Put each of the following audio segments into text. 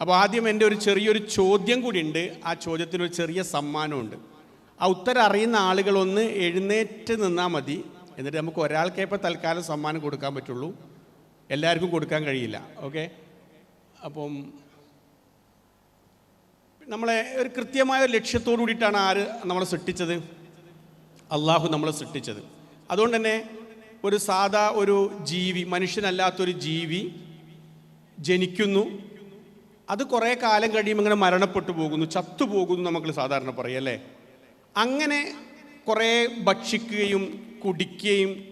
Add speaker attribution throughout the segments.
Speaker 1: അപ്പോൾ ആദ്യം എന്റെ ഒരു ചെറിയൊരു ചോദ്യം കൂടി ഉണ്ട് ആ ചോദ്യത്തിന് ഒരു ചെറിയ സമ്മാനമുണ്ട്. ആ ഉത്തരം അറിയുന്ന ആളുകളൊന്ന് എഴുന്നേറ്റ് നിന്നാൽ മതി. എന്നിട്ട് നമുക്ക് ഒരാൾക്കേ ഇപ്പോൾ തൽക്കാലം സമ്മാനം കൊടുക്കാൻ പറ്റുള്ളൂ. എല്ലാവർക്കും കൊടുക്കാൻ കഴിയില്ല. ഓക്കെ? അപ്പം നമ്മളെ ഒരു കൃത്യമായ ഒരു ലക്ഷ്യത്തോടു കൂടിയിട്ടാണ് ആര് നമ്മളെ സൃഷ്ടിച്ചത്? അള്ളാഹു നമ്മളെ സൃഷ്ടിച്ചത്. അതുകൊണ്ട് തന്നെ ഒരു സാധാ ഒരു ജീവി മനുഷ്യനല്ലാത്തൊരു ജീവി ജനിക്കുന്നു. അത് കുറേ കാലം കഴിയുമ്പോൾ ഇങ്ങനെ മരണപ്പെട്ടു പോകുന്നു ചത്തുപോകുന്നു നമുക്ക് സാധാരണ പറയും അല്ലേ? അങ്ങനെ കുറേ ഭക്ഷിക്കുകയും കുടിക്കുകയും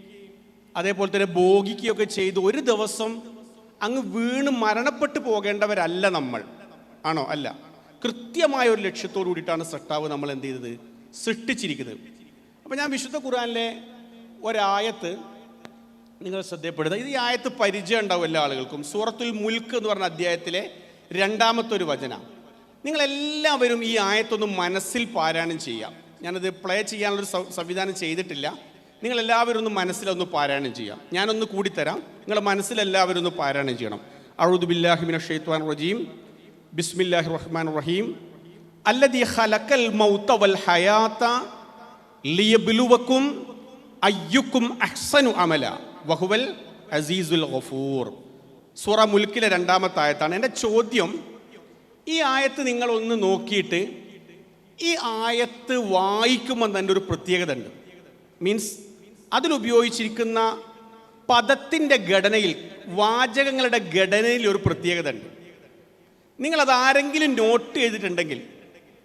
Speaker 1: അതേപോലെ തന്നെ ഭോഗിക്കുകയൊക്കെ ചെയ്ത് ഒരു ദിവസം അങ്ങ് വീണ് മരണപ്പെട്ടു പോകേണ്ടവരല്ല നമ്മൾ. ആണോ? അല്ല. കൃത്യമായ ഒരു ലക്ഷ്യത്തോടു കൂടിയിട്ടാണ് സൃഷ്ടാവ് നമ്മൾ എന്ത് ചെയ്തത്? സൃഷ്ടിച്ചിരിക്കുന്നത്. അപ്പോൾ ഞാൻ വിശുദ്ധ ഖുറാനിലെ ഒരായത്ത് നിങ്ങൾ ശ്രദ്ധയപ്പെടുത്തുക ഇത് ഈ ആയത്ത് പരിചയം ഉണ്ടാവും എല്ലാ ആളുകൾക്കും. സൂറത്തുൽ മുൽക്ക് എന്ന് പറഞ്ഞ അധ്യായത്തിലെ രണ്ടാമത്തെ ഒരു വചന. നിങ്ങളെല്ലാവരും ഈ ആയത്തൊന്ന് മനസ്സിൽ പാരായണം ചെയ്യാം. ഞാനത് പ്ലേ ചെയ്യാനുള്ളൊരു സംവിധാനം ചെയ്തിട്ടില്ല. നിങ്ങളെല്ലാവരും ഒന്ന് മനസ്സിലൊന്ന് പാരായണം ചെയ്യാം. ഞാനൊന്ന് കൂടിത്തരാം. നിങ്ങളുടെ മനസ്സിലെല്ലാവരും ഒന്ന് പാരായണം ചെയ്യണം. അഴുദുബില്ലാഹിമിന ഷെയ്ത്വാൻ റജീം. ബിസ്മില്ലാഹി റഹ്മാൻ റഹീം. അല്ലദി ഹലക്കൽ മൗത്ത വൽ ഹയാത്ത ലിയബിലുവക്കും അയ്യുക്കും അഹ്സനു അമല. വഹുവൽ അസീസുൽ ഗഫൂർ. സൂറ മുൽക്കിലെ രണ്ടാമത്തെ ആയത്താണ്. എന്റെ ചോദ്യം ഈ ആയത്ത് നിങ്ങൾ ഒന്ന് നോക്കിയിട്ട് ഈ ആയത്ത് വായിക്കുമ്പോൾ തന്നെ ഒരു പ്രത്യേകത ഉണ്ട്. മീൻസ് അതിലുപയോഗിച്ചിരിക്കുന്ന പദത്തിന്റെ ഘടനയിൽ വാചകങ്ങളുടെ ഘടനയിൽ ഒരു പ്രത്യേകത ഉണ്ട്. നിങ്ങളത് ആരെങ്കിലും നോട്ട് ചെയ്തിട്ടുണ്ടെങ്കിൽ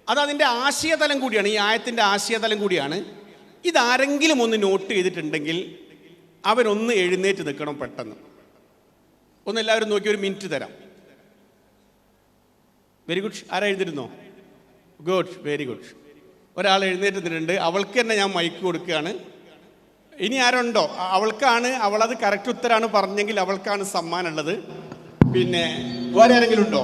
Speaker 1: അത് അതിന്റെ ആശയതലം കൂടിയാണ് ഈ ആയത്തിന്റെ ആശയതലം കൂടിയാണ്. ഇതാരെങ്കിലും ഒന്ന് നോട്ട് ചെയ്തിട്ടുണ്ടെങ്കിൽ അവരൊന്ന് എഴുന്നേറ്റ് നിൽക്കണം പെട്ടെന്ന്. ഒന്ന് എല്ലാവരും നോക്കി ഒരു മിനിറ്റ് തരാം. വെരി ഗുഡ് ആരാ എഴുതിരുന്നോ ഗുഡ് വെരി ഗുഡ് ഒരാൾ എഴുന്നേറ്റ് അവൾക്ക് തന്നെ ഞാൻ മൈക്ക് കൊടുക്കുകയാണ്. ഇനി ആരുണ്ടോ? അവൾക്കാണ് അവളത് കറക്റ്റ് ഉത്തരാണ് പറഞ്ഞെങ്കിൽ അവൾക്കാണ് സമ്മാനം ഉള്ളത് പിന്നെ വേറെ ആരെങ്കിലും ഉണ്ടോ?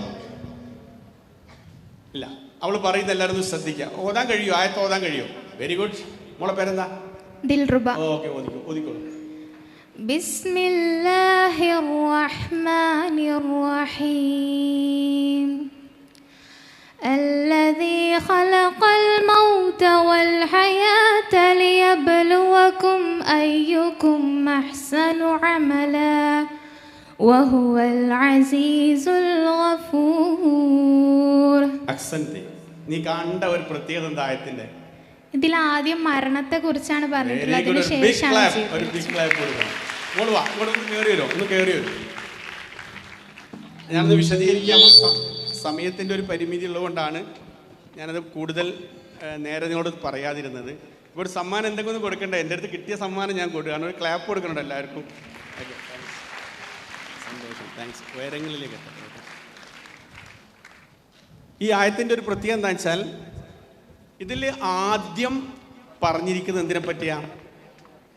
Speaker 1: ഇല്ല. അവൾ പറയുന്ന എല്ലാവരും ശ്രദ്ധിക്കുക. ഓതാൻ കഴിയോ? ആയത്ത് ഓതാൻ കഴിയോ? വെരി ഗുഡ് മോളെ പേരെന്താ?
Speaker 2: ദിൽറുബ.
Speaker 1: ഓക്കെ ഓദിക്കോ ഓദിക്കോളൂ
Speaker 2: بسم الله الرحمن الرحيم الذي خلق الموت والحياة ليبلوكم أيكم أحسن عملا وهو العزيز الغفور
Speaker 1: അക്സന്റ് നീ കണ്ട ഒരു പ്രത്യേകത എന്താ ആയത്തിന്റെ
Speaker 2: ഇതിൽ ആദ്യം മരണത്തെ കുറിച്ചാണ്
Speaker 1: പറഞ്ഞത്
Speaker 2: പറഞ്ഞിട്ടുള്ളത് അതിന് ശേഷമാണ്
Speaker 1: ഞാനത് വിശദീകരിക്കാൻ സമയത്തിന്റെ ഒരു പരിമിതി ഉള്ളതുകൊണ്ടാണ് ഞാനത് കൂടുതൽ നേരെ നിങ്ങളോട് പറയാതിരുന്നത്. ഇപ്പോൾ ഒരു സമ്മാനം എന്തെങ്കിലും കൊടുക്കണ്ടേ? എന്റെ അടുത്ത് കിട്ടിയ സമ്മാനം ഞാൻ കൊടുക്കുകയാണ് ഒരു ക്ലാപ്പ് കൊടുക്കണുണ്ട് എല്ലാവർക്കും. സന്തോഷം. താങ്ക്സ് ഉയരങ്ങളിലേക്ക് എത്താം ഈ ആയത്തിന്റെ ഒരു പ്രത്യേകത എന്താ വെച്ചാൽ ഇതിൽ ആദ്യം പറഞ്ഞിരിക്കുന്നത് എന്തിനെ പറ്റിയാ?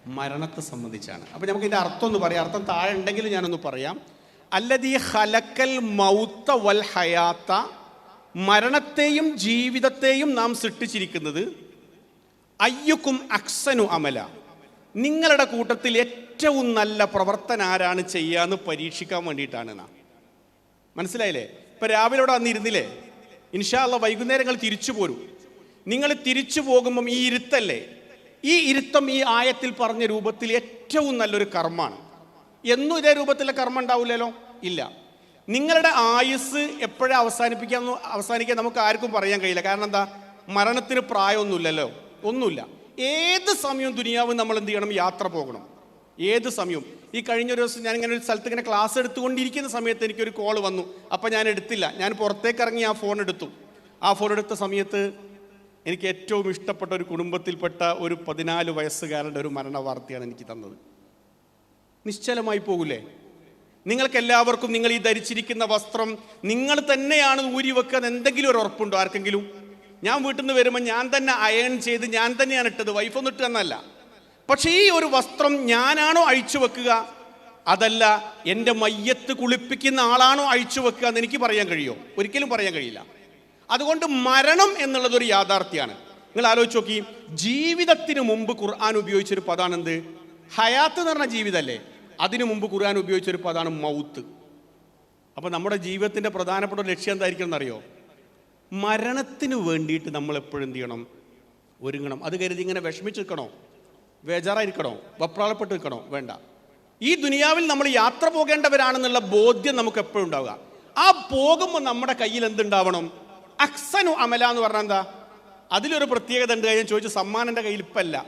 Speaker 1: മരണത്തെ സംബന്ധിച്ചാണ്. അപ്പോൾ നമുക്ക് ഇതിന്റെ അർത്ഥം ഒന്ന് പറയാം. അർത്ഥം താഴെ ഉണ്ടെങ്കിലും ഞാനൊന്ന് പറയാം. അല്ലതീ ഹലക്കൽ മൗത്ത വൽ ഹയാത്ത മരണത്തെയും ജീവിതത്തെയും നാം സൃഷ്ടിച്ചിരിക്കുന്നത് അയ്യുക്കും അക്സനു അമല. നിങ്ങളുടെ കൂട്ടത്തിൽ ഏറ്റവും നല്ല പ്രവർത്തനം ആരാണ് ചെയ്യാന്ന് പരീക്ഷിക്കാൻ വേണ്ടിയിട്ടാണ് നാം. മനസ്സിലായില്ലേ? ഇപ്പൊ രാവിലെ ഇവിടെ വന്നിരുന്നില്ലേ? ഇൻഷാല്ല വൈകുന്നേരങ്ങൾ തിരിച്ചു പോരും. നിങ്ങൾ തിരിച്ചു പോകുമ്പം ഈ ഇരുത്തല്ലേ? ഈ ഇരുത്തം ഈ ആയത്തിൽ പറഞ്ഞ രൂപത്തിൽ ഏറ്റവും നല്ലൊരു കർമ്മമാണ്. എന്നും ഇതേ രൂപത്തിലെ കർമ്മം ഉണ്ടാവില്ലല്ലോ? ഇല്ല. നിങ്ങളുടെ ആയുസ് എപ്പോഴാ അവസാനിപ്പിക്കാൻ അവസാനിക്കാൻ നമുക്ക് ആർക്കും പറയാൻ കഴിയില്ല. കാരണം എന്താ? മരണത്തിന് പ്രായമൊന്നുമില്ലല്ലോ? ഒന്നുമില്ല. ഏത് സമയവും ദുനിയാവ് നമ്മൾ എന്ത് ചെയ്യണം? യാത്ര പോകണം. ഏത് സമയവും. ഈ കഴിഞ്ഞ ഒരു ദിവസം ഞാൻ ഇങ്ങനെ ഒരു സ്ഥലത്ത് ഇങ്ങനെ ക്ലാസ് എടുത്തുകൊണ്ടിരിക്കുന്ന സമയത്ത് എനിക്കൊരു കോൾ വന്നു. അപ്പം ഞാൻ എടുത്തില്ല. ഞാൻ പുറത്തേക്ക് ഇറങ്ങി ആ ഫോൺ എടുത്തു. ആ ഫോൺ എടുത്ത സമയത്ത് എനിക്ക് ഏറ്റവും ഇഷ്ടപ്പെട്ട ഒരു കുടുംബത്തിൽപ്പെട്ട ഒരു പതിനാല് വയസ്സുകാരുടെ ഒരു മരണ വാർത്തയാണ് എനിക്ക് തന്നത്. നിശ്ചലമായി പോകില്ലേ നിങ്ങൾക്കെല്ലാവർക്കും നിങ്ങൾ ഈ ധരിച്ചിരിക്കുന്ന വസ്ത്രം നിങ്ങൾ തന്നെയാണ് ഊരി വെക്കാൻ എന്തെങ്കിലും ഒരു ഉറപ്പുണ്ടോ ആർക്കെങ്കിലും? ഞാൻ വീട്ടിൽ നിന്ന് വരുമ്പോൾ ഞാൻ തന്നെ അയൺ ചെയ്ത് ഞാൻ തന്നെയാണ് ഇട്ടത് വൈഫൊന്നും ഇട്ട് തന്നല്ല പക്ഷേ ഈ ഒരു വസ്ത്രം ഞാനാണോ അഴിച്ചു വെക്കുക? അതല്ല എന്റെ മയ്യത്ത് കുളിപ്പിക്കുന്ന ആളാണോ അഴിച്ചു വെക്കുക എന്ന് എനിക്ക് പറയാൻ കഴിയുമോ ഒരിക്കലും പറയാൻ കഴിയില്ല. അതുകൊണ്ട് മരണം എന്നുള്ളത് ഒരു യാഥാർത്ഥ്യമാണ് നിങ്ങൾ ആലോചിച്ച് നോക്കി ജീവിതത്തിന് മുമ്പ് ഖുർആൻ ഉപയോഗിച്ചൊരു പദമാണ് എന്ത്? ഹയാത്ത് എന്ന് പറഞ്ഞ ജീവിതമല്ലേ അതിനു മുമ്പ് ഖുർആൻ ഉപയോഗിച്ചൊരു പദമാണ് മൗത്ത്. അപ്പോൾ നമ്മുടെ ജീവിതത്തിന്റെ പ്രധാനപ്പെട്ട ലക്ഷ്യം എന്തായിരിക്കണം എന്നറിയോ? മരണത്തിന് വേണ്ടിയിട്ട് നമ്മൾ എപ്പോഴും എന്ത് ചെയ്യണം? ഒരുങ്ങണം. അത് കരുതി ഇങ്ങനെ വിഷമിച്ച് നിൽക്കണോ ബേജാറായിരിക്കണോ? വപ്രാളപ്പെട്ട് നിൽക്കണോ? വേണ്ട. ഈ ദുനിയാവിൽ നമ്മൾ യാത്ര പോകേണ്ടവരാണെന്നുള്ള ബോധ്യം നമുക്ക് എപ്പോഴും ഉണ്ടാവുക. ആ പോകുമ്പോൾ നമ്മുടെ കയ്യിൽ എന്തുണ്ടാവണം? അക്സനു അമല എന്ന് പറഞ്ഞാൽ എന്താ? അതിലൊരു പ്രത്യേകത ഉണ്ട് ഞാൻ ചോദിച്ചു സമ്മാനന്റെ കയ്യിൽ ഇപ്പല്ല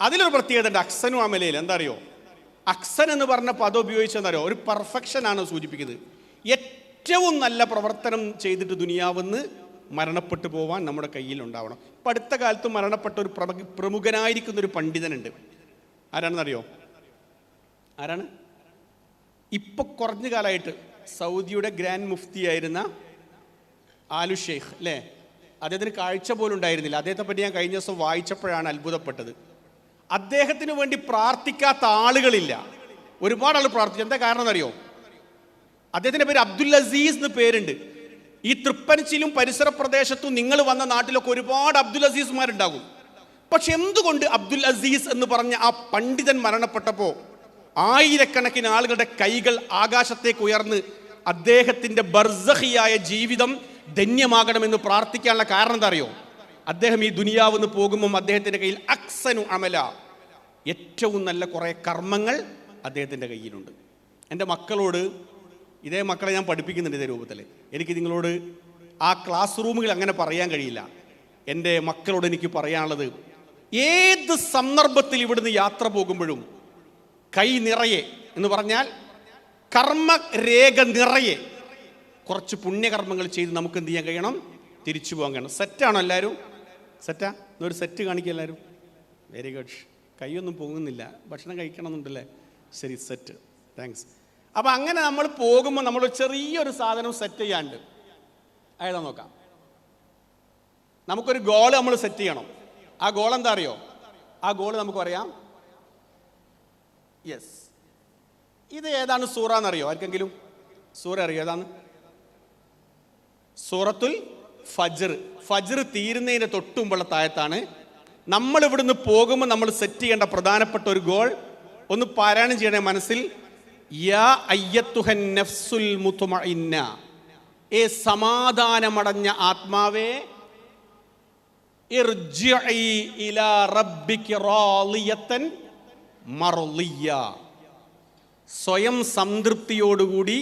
Speaker 1: അതിലൊരു പ്രത്യേകത ഉണ്ട് അക്സനു അമലയിൽ. എന്താ അറിയോ അക്സൻ എന്ന് പറഞ്ഞ പദം ഉപയോഗിച്ചെന്നറിയോ ഒരു പെർഫെക്ഷൻ ആണ് സൂചിപ്പിക്കുന്നത്. ഏറ്റവും നല്ല പ്രവർത്തനം ചെയ്തിട്ട് ദുനിയാവെന്ന് മരണപ്പെട്ടു പോവാൻ നമ്മുടെ കയ്യിൽ ഉണ്ടാവണം. ഇപ്പം അടുത്ത കാലത്ത് മരണപ്പെട്ട ഒരു പ്രമുഖ പ്രമുഖനായിരിക്കുന്ന ഒരു പണ്ഡിതനുണ്ട്. ആരാണെന്നറിയോ? ആരാണ്? ഇപ്പൊ കുറഞ്ഞ കാലമായിട്ട് സൗദിയുടെ ഗ്രാൻഡ് മുഫ്തി ആയിരുന്ന ആലു ഷെയ്ഖ് അല്ലേ അദ്ദേഹത്തിന് കാഴ്ച പോലും ഉണ്ടായിരുന്നില്ല. അദ്ദേഹത്തെ പറ്റി ഞാൻ കഴിഞ്ഞ ദിവസം വായിച്ചപ്പോഴാണ് അത്ഭുതപ്പെട്ടത്. അദ്ദേഹത്തിന് വേണ്ടി പ്രാർത്ഥിക്കാത്ത ആളുകളില്ല. ഒരുപാട് ആൾ പ്രാർത്ഥിച്ചു. എന്താ കാരണം എന്നറിയോ? അദ്ദേഹത്തിന്റെ പേര് അബ്ദുൽ അസീസ് എന്ന് പേരുണ്ട്. ഈ തൃപ്പനച്ചിലും പരിസര പ്രദേശത്തും നിങ്ങൾ വന്ന നാട്ടിലൊക്കെ ഒരുപാട് അബ്ദുൽ അസീസ്മാരുണ്ടാകും. പക്ഷെ എന്തുകൊണ്ട് അബ്ദുൽ അസീസ് എന്ന് പറഞ്ഞ ആ പണ്ഡിതൻ മരണപ്പെട്ടപ്പോൾ ആയിരക്കണക്കിന് ആളുകളുടെ കൈകൾ ആകാശത്തേക്ക് ഉയർന്ന് അദ്ദേഹത്തിന്റെ ബർസഹിയായ ജീവിതം ധന്യമാകണമെന്ന് പ്രാർത്ഥിക്കാനുള്ള കാരണം എന്താ അറിയോ അദ്ദേഹം ഈ ദുനിയാവ് നിന്ന് പോകുമ്പം അദ്ദേഹത്തിന്റെ കയ്യിൽ അക്സനു അമല. ഏറ്റവും നല്ല കുറേ കർമ്മങ്ങൾ അദ്ദേഹത്തിന്റെ കയ്യിലുണ്ട്. എന്റെ മക്കളോട് ഇതേ മക്കളെ ഞാൻ പഠിപ്പിക്കുന്നുണ്ട് ഇതേ രൂപത്തിൽ. എനിക്ക് നിങ്ങളോട് ആ ക്ലാസ് റൂമുകൾ അങ്ങനെ പറയാൻ കഴിയില്ല. എന്റെ മക്കളോട് എനിക്ക് പറയാനുള്ളത് ഏത് സന്ദർഭത്തിൽ ഇവിടുന്ന് യാത്ര പോകുമ്പോഴും കൈ നിറയെ എന്ന് പറഞ്ഞാൽ കർമ്മരേഖ നിറയെ കുറച്ച് പുണ്യകർമ്മങ്ങൾ ചെയ്ത് നമുക്ക് എന്ത് ചെയ്യാൻ കഴിയണം? തിരിച്ചു പോകാൻ കഴിയണം. സെറ്റാണോ എല്ലാവരും? സെറ്റാ ഒരു സെറ്റ് കാണിക്കുക എല്ലാവരും. വെരി ഗുഡ് കൈയൊന്നും പോകുന്നില്ല ഭക്ഷണം കഴിക്കണം എന്നുണ്ടല്ലേ ശരി സെറ്റ് താങ്ക്സ് അപ്പോൾ അങ്ങനെ നമ്മൾ പോകുമ്പോൾ നമ്മൾ ചെറിയൊരു സാധനം സെറ്റ് ചെയ്യാണ്ട് അയാളെ നോക്കാം. നമുക്കൊരു ഗോൾ നമ്മൾ സെറ്റ് ചെയ്യണം. ആ ഗോൾ എന്താ അറിയോ? ആ ഗോൾ നമുക്ക് പറയാം. യെസ് ഇത് ഏതാണ് സൂറ എന്നറിയോ? ആർക്കെങ്കിലും? സൂറ അറിയോ? ഏതാണ്? സൂറത്തുൽ ഫജർ. ഫജർ തീരുന്നതിന് തൊട്ടുമ്പുള്ള താഴത്താണ്. നമ്മൾ ഇവിടുന്ന് പോകുമ്പോൾ നമ്മൾ സെറ്റ് ചെയ്യേണ്ട പ്രധാനപ്പെട്ട ഒരു ഗോൾ ഒന്ന് പാരായണം ചെയ്യണേ മനസ്സിൽ. ഏ സമാധാനമടഞ്ഞ ആത്മാവേ ഇർജിഇ ഇലാ മർളിയ സ്വയം സംതൃപ്തിയോടുകൂടി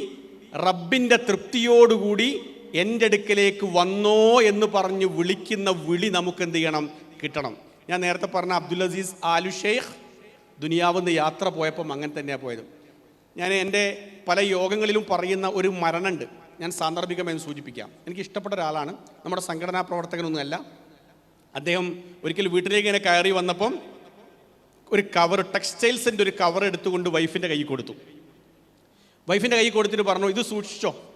Speaker 1: റബ്ബിന്റെ തൃപ്തിയോടുകൂടി എന്റെ അടുക്കലേക്ക് വന്നോ എന്ന് പറഞ്ഞ് വിളിക്കുന്ന വിളി നമുക്ക് എന്ത് ചെയ്യണം? കിട്ടണം. ഞാൻ നേരത്തെ പറഞ്ഞ അബ്ദുൽ അസീസ് ആലു ഷെയ്ഖ് ദുനിയാവുന്ന യാത്ര പോയപ്പം അങ്ങനെ തന്നെയാണ് പോയത്. ഞാൻ എന്റെ പല യോഗങ്ങളിലും പറയുന്ന ഒരു മരണമുണ്ട് ഞാൻ സാന്ദർഭികമായി സൂചിപ്പിക്കാം. എനിക്ക് ഇഷ്ടപ്പെട്ട ഒരാളാണ്. നമ്മുടെ സംഘടനാ പ്രവർത്തകനൊന്നുമല്ല. അദ്ദേഹം ഒരിക്കൽ വീട്ടിലേക്ക് ഇങ്ങനെ കയറി വന്നപ്പം ഒരു കവർ ടെക്സ്റ്റൈൽസിന്റെ ഒരു കവർ എടുത്തുകൊണ്ട് വൈഫിന്റെ കൈ കൊടുത്തു. വൈഫിന്റെ കൈ കൊടുത്തിട്ട് പറഞ്ഞു ഇത് സൂക്ഷിച്ചോ?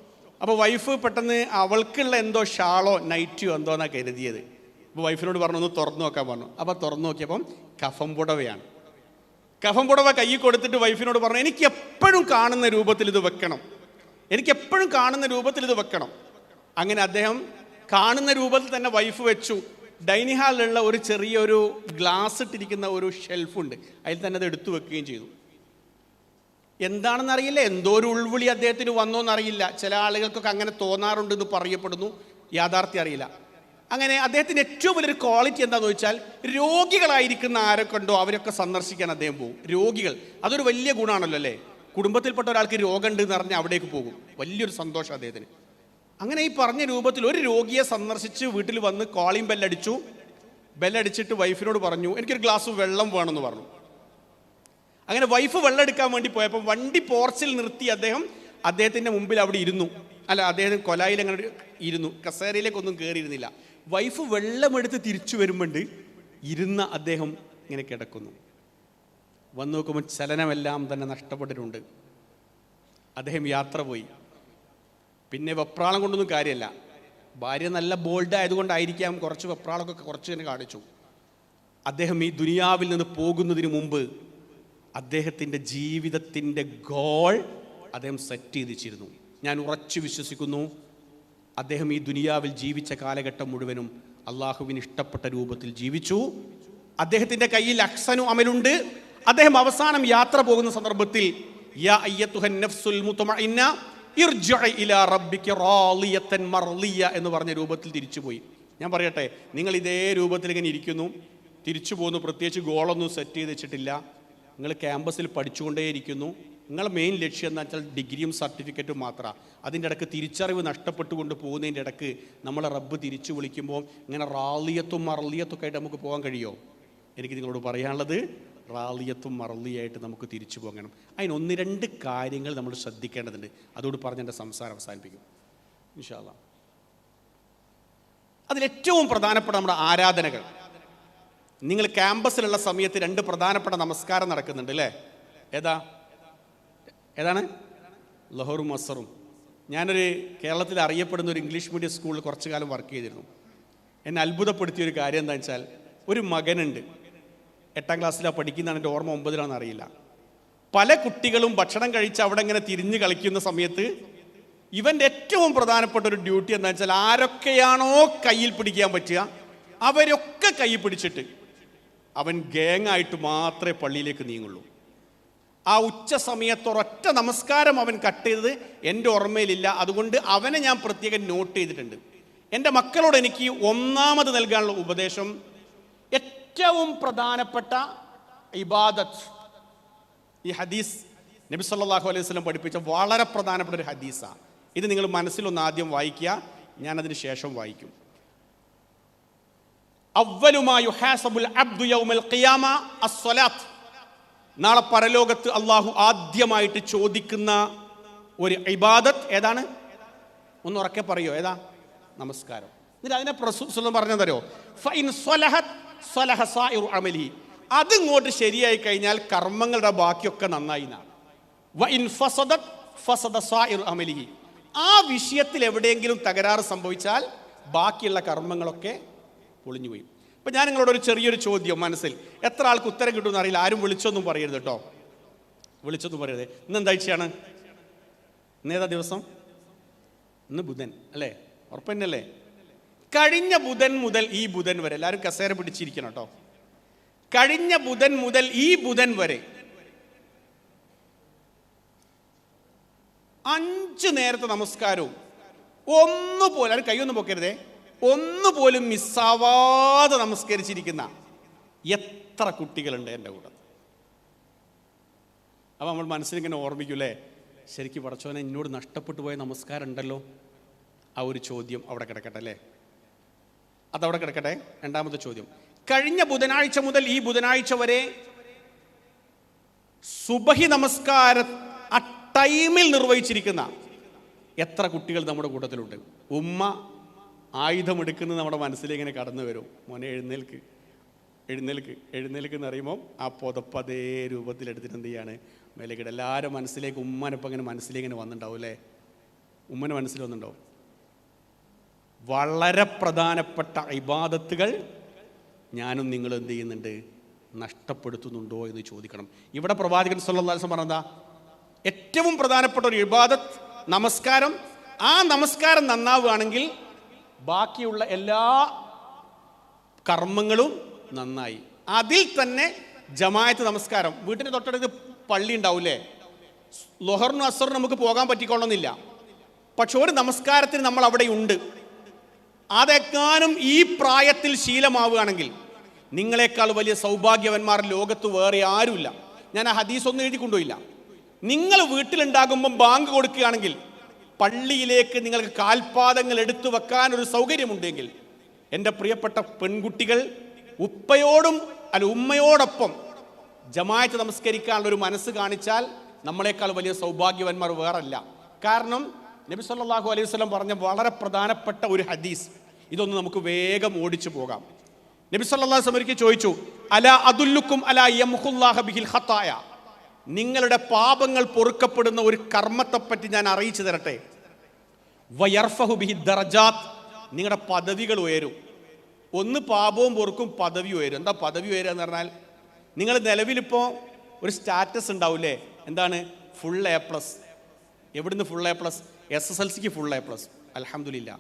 Speaker 1: അപ്പോൾ വൈഫ് പെട്ടെന്ന് അവൾക്കുള്ള എന്തോ ഷാളോ നൈറ്റിയോ എന്തോ എന്നാണ് കരുതിയത് അപ്പോൾ വൈഫിനോട് പറഞ്ഞു ഒന്ന് തുറന്നു നോക്കാൻ പറഞ്ഞു. അപ്പോൾ തുറന്നു നോക്കിയപ്പം കഫം പുടവയാണ്. കഫം പുടവ കൈ കൊടുത്തിട്ട് വൈഫിനോട് പറഞ്ഞു എനിക്ക് എപ്പോഴും കാണുന്ന രൂപത്തിൽ ഇത് വെക്കണം. എനിക്ക് എപ്പോഴും കാണുന്ന രൂപത്തിൽ ഇത് വെക്കണം. അങ്ങനെ അദ്ദേഹം കാണുന്ന രൂപത്തിൽ തന്നെ വൈഫ് വെച്ചു. ഡൈനിങ് ഹാളിലുള്ള ഒരു ചെറിയൊരു ഗ്ലാസ് ഇട്ടിരിക്കുന്ന ഒരു ഷെൽഫുണ്ട് അതിൽ തന്നെ അത് എടുത്തു വെക്കുകയും ചെയ്തു. എന്താണെന്ന് അറിയില്ല എന്തോ ഒരു ഉൾവിളി അദ്ദേഹത്തിന് വന്നോ എന്നറിയില്ല ചില ആളുകൾക്കൊക്കെ അങ്ങനെ തോന്നാറുണ്ട് എന്ന് പറയപ്പെടുന്നു. യാഥാർത്ഥ്യം അറിയില്ല. അങ്ങനെ അദ്ദേഹത്തിന് ഏറ്റവും വലിയൊരു ക്വാളിറ്റി എന്താണെന്ന് വെച്ചാൽ രോഗികളായിരിക്കുന്ന ആരൊക്കെ ഉണ്ടോ അവരൊക്കെ സന്ദർശിക്കാൻ അദ്ദേഹം പോകും. രോഗികൾ. അതൊരു വലിയ ഗുണമാണല്ലോ അല്ലേ? കുടുംബത്തിൽപ്പെട്ട ഒരാൾക്ക് രോഗമുണ്ട് എന്ന് പറഞ്ഞാൽ അവിടേക്ക് പോകും. വലിയൊരു സന്തോഷം അദ്ദേഹത്തിന്. അങ്ങനെ ഈ പറഞ്ഞ രൂപത്തിൽ ഒരു രോഗിയെ സന്ദർശിച്ച് വീട്ടിൽ വന്ന് കോളിംഗ് ബെല്ലടിച്ചു ബെല്ലടിച്ചിട്ട് വൈഫിനോട് പറഞ്ഞു എനിക്കൊരു ഗ്ലാസ് വെള്ളം വേണമെന്ന് പറഞ്ഞു. അങ്ങനെ വൈഫ് വെള്ളം എടുക്കാൻ വേണ്ടി പോയപ്പോൾ വണ്ടി പോർച്ചിൽ നിർത്തി അദ്ദേഹം അദ്ദേഹത്തിന്റെ മുമ്പിൽ അവിടെ ഇരുന്നു. അല്ല അദ്ദേഹം കൊലായിൽ അങ്ങനെ ഇരുന്നു. കസേരയിലേക്കൊന്നും കയറിയിരുന്നില്ല വൈഫ് വെള്ളമെടുത്ത് തിരിച്ചു വരുമ്പോണ്ട് ഇരുന്ന അദ്ദേഹം ഇങ്ങനെ കിടക്കുന്നു. വന്നു നോക്കുമ്പോൾ ചലനമെല്ലാം തന്നെ നഷ്ടപ്പെട്ടിട്ടുണ്ട്. അദ്ദേഹം യാത്ര പോയി. പിന്നെ വെപ്രാളം കൊണ്ടൊന്നും കാര്യമല്ല ഭാര്യ നല്ല ബോൾഡ് ആയതുകൊണ്ടായിരിക്കാം കുറച്ച് വെപ്രാളമൊക്കെ കുറച്ച് തന്നെ കാണിച്ചു. അദ്ദേഹം ഈ ദുനിയാവിൽ നിന്ന് പോകുന്നതിന് മുമ്പ് അദ്ദേഹത്തിന്റെ ജീവിതത്തിന്റെ ഗോൾ അദ്ദേഹം സെറ്റ് ചെയ്തിച്ചിരുന്നു. ഞാൻ ഉറച്ചു വിശ്വസിക്കുന്നു. അദ്ദേഹം ഈ ദുനിയാവിൽ ജീവിച്ച കാലഘട്ടം മുഴുവനും അള്ളാഹുവിന് ഇഷ്ടപ്പെട്ട രൂപത്തിൽ ജീവിച്ചു. അദ്ദേഹത്തിന്റെ കയ്യിൽ അക്സനു അമലുണ്ട്. അദ്ദേഹം അവസാനം യാത്ര പോകുന്ന സന്ദർഭത്തിൽ എന്ന് പറഞ്ഞ രൂപത്തിൽ തിരിച്ചുപോയി. ഞാൻ പറയട്ടെ നിങ്ങൾ ഇതേ രൂപത്തിൽ ഇങ്ങനെ ഇരിക്കുന്നു. തിരിച്ചു പോകുന്നു പ്രത്യേകിച്ച് ഗോളൊന്നും സെറ്റ് ചെയ്ത് വെച്ചിട്ടില്ല. നിങ്ങൾ ക്യാമ്പസിൽ പഠിച്ചുകൊണ്ടേയിരിക്കുന്നു. നിങ്ങളുടെ മെയിൻ ലക്ഷ്യം എന്താ വെച്ചാൽ ഡിഗ്രിയും സർട്ടിഫിക്കറ്റും മാത്രമാണ് അതിന്റെ ഇടയ്ക്ക് തിരിച്ചറിവ് നഷ്ടപ്പെട്ടുകൊണ്ട് പോകുന്നതിന്റെ ഇടയ്ക്ക് നമ്മളെ റബ്ബ് തിരിച്ചു വിളിക്കുമ്പോൾ ഇങ്ങനെ റാലിയത്തും മറലിയത്തൊക്കെ ആയിട്ട് നമുക്ക് പോകാൻ കഴിയുമോ എനിക്ക് നിങ്ങളോട് പറയാനുള്ളത് റാലിയത്തും മറലിയായിട്ട് നമുക്ക് തിരിച്ചു പോകണം അതിന് ഒന്ന് രണ്ട് കാര്യങ്ങൾ നമ്മൾ ശ്രദ്ധിക്കേണ്ടതുണ്ട്. അതോട് പറഞ്ഞ് എന്റെ സംസാരം അവസാനിപ്പിക്കും. ഇൻഷാല്ല അതിലേറ്റവും പ്രധാനപ്പെട്ട നമ്മുടെ ആരാധനകൾ. നിങ്ങൾ ക്യാമ്പസിലുള്ള സമയത്ത് രണ്ട് പ്രധാനപ്പെട്ട നമസ്കാരം നടക്കുന്നുണ്ട് അല്ലേ? ഏതാ? ഏതാണ്? ലഹോറും അസറും ഞാനൊരു കേരളത്തിൽ അറിയപ്പെടുന്ന ഒരു ഇംഗ്ലീഷ് മീഡിയം സ്കൂളിൽ കുറച്ചു കാലം വർക്ക് ചെയ്തിരുന്നു. എന്നെ അത്ഭുതപ്പെടുത്തിയ ഒരു കാര്യം എന്താ വെച്ചാൽ ഒരു മകനുണ്ട്. എട്ടാം ക്ലാസ്സിലാണ് പഠിക്കുന്നതാണ് എന്റെ ഓർമ്മ ഒമ്പതിലാണെന്ന് അറിയില്ല. പല കുട്ടികളും ഭക്ഷണം കഴിച്ച് അവിടെ ഇങ്ങനെ തിരിഞ്ഞ് കളിക്കുന്ന സമയത്ത് ഇവന്റെ ഏറ്റവും പ്രധാനപ്പെട്ട ഒരു ഡ്യൂട്ടി എന്താ വെച്ചാൽ ആരൊക്കെയാണോ കയ്യിൽ പിടിക്കാൻ പറ്റുക അവരൊക്കെ കൈ പിടിച്ചിട്ട് അവൻ ഗേങ്ങായിട്ട് മാത്രമേ പള്ളിയിലേക്ക് നീങ്ങുള്ളൂ. ആ ഉച്ച സമയത്ത് ഒരൊറ്റ നമസ്കാരം അവൻ കട്ട് ചെയ്തത് എന്റെ ഓർമ്മയിലില്ല. അതുകൊണ്ട് അവനെ ഞാൻ പ്രത്യേകം നോട്ട് ചെയ്തിട്ടുണ്ട്. എന്റെ മക്കളോട് എനിക്ക് ഒന്നാമത് നൽകാനുള്ള ഉപദേശം ഏറ്റവും പ്രധാനപ്പെട്ട ഇബാദത്ത്. ഈ ഹദീസ് നബി സല്ലാഹു അലൈഹി വസ്ലം പഠിപ്പിച്ച വളരെ പ്രധാനപ്പെട്ട ഒരു ഹദീസാണ്. ഇത് നിങ്ങൾ മനസ്സിലൊന്ന് ആദ്യം വായിക്കുക. ഞാനതിന് ശേഷം വായിക്കും. നാളെ പരലോകത്ത് അള്ളാഹു ആദ്യമായിട്ട് ചോദിക്കുന്ന ഒരു ഇബാദത്ത് ഏതാണ്? ഒന്ന് ഉറക്കെ പറയോ? ഏതാ? നമസ്കാരം. എന്നിട്ട് അതിനെ പ്രസൂസ് സ്വലഹ സായിറു അമലി അതിങ്ങോട്ട് ശരിയായി കഴിഞ്ഞാൽ കർമ്മങ്ങളുടെ ബാക്കിയൊക്കെ നന്നായി അമലി ആ വിഷയത്തിൽ എവിടെയെങ്കിലും തകരാറ് സംഭവിച്ചാൽ ബാക്കിയുള്ള കർമ്മങ്ങളൊക്കെ പൊളിഞ്ഞുപോയി. അപ്പം ഞാൻ നിങ്ങളോട് ഒരു ചെറിയൊരു ചോദ്യം മനസ്സിൽ. എത്ര ആൾക്ക് ഉത്തരം കിട്ടുമെന്ന് അറിയില്ല. ആരും വിളിച്ചൊന്നും പറയരുത് കേട്ടോ വിളിച്ചൊന്നും പറയരുത്. ഇന്ന് എന്താഴ്ചയാണ് ഏതാ ദിവസം? ഇന്ന് ബുധൻ അല്ലേ? ഉറപ്പന്നല്ലേ? കഴിഞ്ഞ ബുധൻ മുതൽ ഈ ബുധൻ വരെ. എല്ലാവരും കസേര പിടിച്ചിരിക്കണം കേട്ടോ കഴിഞ്ഞ ബുധൻ മുതൽ ഈ ബുധൻ വരെ. അഞ്ച് നേരത്തെ നമസ്കാരവും. ഒന്നുപോലെ കൈയൊന്നും പൊക്കരുതേ. ഒന്നുപോലും മിസ്സാവാതെ നമസ്കരിച്ചിരിക്കുന്ന എത്ര കുട്ടികളുണ്ട് എന്റെ കൂടെ. അപ്പം നമ്മൾ മനസ്സിലിങ്ങനെ ഓർമ്മിക്കൂലേ? ശരിക്കും പടച്ചോനെ എന്നോട് നഷ്ടപ്പെട്ടു പോയ നമസ്കാരം ഉണ്ടല്ലോ ആ ഒരു ചോദ്യം അവിടെ കിടക്കട്ടെ അല്ലേ? അതവിടെ കിടക്കട്ടെ? രണ്ടാമത്തെ ചോദ്യം. കഴിഞ്ഞ ബുധനാഴ്ച മുതൽ ഈ ബുധനാഴ്ച വരെ സുബഹി നമസ്കാര ആ ടൈമിൽ നിർവഹിച്ചിരിക്കുന്ന എത്ര കുട്ടികൾ നമ്മുടെ കൂട്ടത്തിലുണ്ട്? ഉമ്മ ആയുധമെടുക്കുന്നത് നമ്മുടെ മനസ്സിലിങ്ങനെ കടന്നു വരും മോനെ എഴുന്നേൽക്ക്. എഴുന്നേൽക്ക്. എഴുന്നേൽക്ക് എന്ന് പറയുമ്പോൾ ആ പുതപ്പ് അതേ രൂപത്തിലെടുത്തിട്ട് എന്ത് ചെയ്യാണ്? മേലേക്കിട എല്ലാവരും മനസ്സിലേക്ക് ഉമ്മനപ്പം ഇങ്ങനെ മനസ്സിലിങ്ങനെ വന്നിട്ടുണ്ടാവും അല്ലേ? ഉമ്മന് മനസ്സിൽ വന്നിട്ടുണ്ടാവും. വളരെ പ്രധാനപ്പെട്ട ഇബാദത്തുകൾ ഞാനും നിങ്ങൾ എന്ത് ചെയ്യുന്നുണ്ട്? നഷ്ടപ്പെടുത്തുന്നുണ്ടോ എന്ന് ചോദിക്കണം. ഇവിടെ പ്രവാചകൻ സല്ലാസം പറഞ്ഞതാ ഏറ്റവും പ്രധാനപ്പെട്ട ഒരു ഇബാദത്ത് നമസ്കാരം. ആ നമസ്കാരം നന്നാവുകയാണെങ്കിൽ ബാക്കിയുള്ള എല്ലാ കർമ്മങ്ങളും നന്നായി. അതിൽ തന്നെ ജമായത്ത് നമസ്കാരം. വീട്ടിന് തൊട്ടടുത്ത് പള്ളി ഉണ്ടാവില്ലേ ലൊഹറിനും അസറിനും നമുക്ക് പോകാൻ പറ്റിക്കൊള്ളുന്നില്ല പക്ഷെ ഒരു നമസ്കാരത്തിന് നമ്മൾ അവിടെ ഉണ്ട്. അതെക്കാനും ഈ പ്രായത്തിൽ ശീലമാവുകയാണെങ്കിൽ നിങ്ങളെക്കാൾ വലിയ സൗഭാഗ്യവന്മാർ ലോകത്ത് വേറെ ആരുമില്ല. ഞാൻ ആ ഹദീസ് ഒന്നും എഴുതി കൊണ്ടുപോയില്ല നിങ്ങൾ വീട്ടിലുണ്ടാകുമ്പം ബാങ്ക് കൊടുക്കുകയാണെങ്കിൽ പള്ളിയിലേക്ക് നിങ്ങൾക്ക് കാൽപാദങ്ങൾ എടുത്തു വെക്കാൻ ഒരു സൗകര്യമുണ്ടെങ്കിൽ എന്റെ പ്രിയപ്പെട്ട പെൺകുട്ടികൾ ഉപ്പയോടും അല്ല ഉമ്മയോടൊപ്പം ജമായത്ത് നമസ്കരിക്കാനുള്ള ഒരു മനസ്സ് കാണിച്ചാൽ നമ്മളെക്കാൾ വലിയ സൗഭാഗ്യവന്മാർ വേറല്ല. കാരണം നബി സല്ലാഹു അലൈഹി വസല്ലം പറഞ്ഞ വളരെ പ്രധാനപ്പെട്ട ഒരു ഹദീസ്. ഇതൊന്ന് നമുക്ക് വേഗം ഓടിച്ചു പോകാം. നബി വസല്ലം ഒരിക്കൽ ചോദിച്ചു അല അതുല്ലുക്കും അല യംഹുല്ലാഹ ബിഹിൽ ഖത്തായ? നിങ്ങളുടെ പാപങ്ങൾ പൊറുക്കപ്പെടുന്ന ഒരു കർമ്മത്തെപ്പറ്റി ഞാൻ അറിയിച്ചു തരട്ടെ. ദർജാത്ത്. നിങ്ങളുടെ പദവികൾ ഉയരും. ഒന്ന് പാപവും പൊറുക്കും പദവി ഉയരും. എന്താ പദവി ഉയരുക എന്ന് പറഞ്ഞാൽ നിങ്ങൾ നിലവിലിപ്പോൾ ഒരു സ്റ്റാറ്റസ് ഉണ്ടാവില്ലേ എന്താണ്? ഫുൾ എ പ്ലസ് എവിടുന്ന് full A plus S S L സിക്ക് ഫുൾ എ പ്ലസ് അലഹമില്ല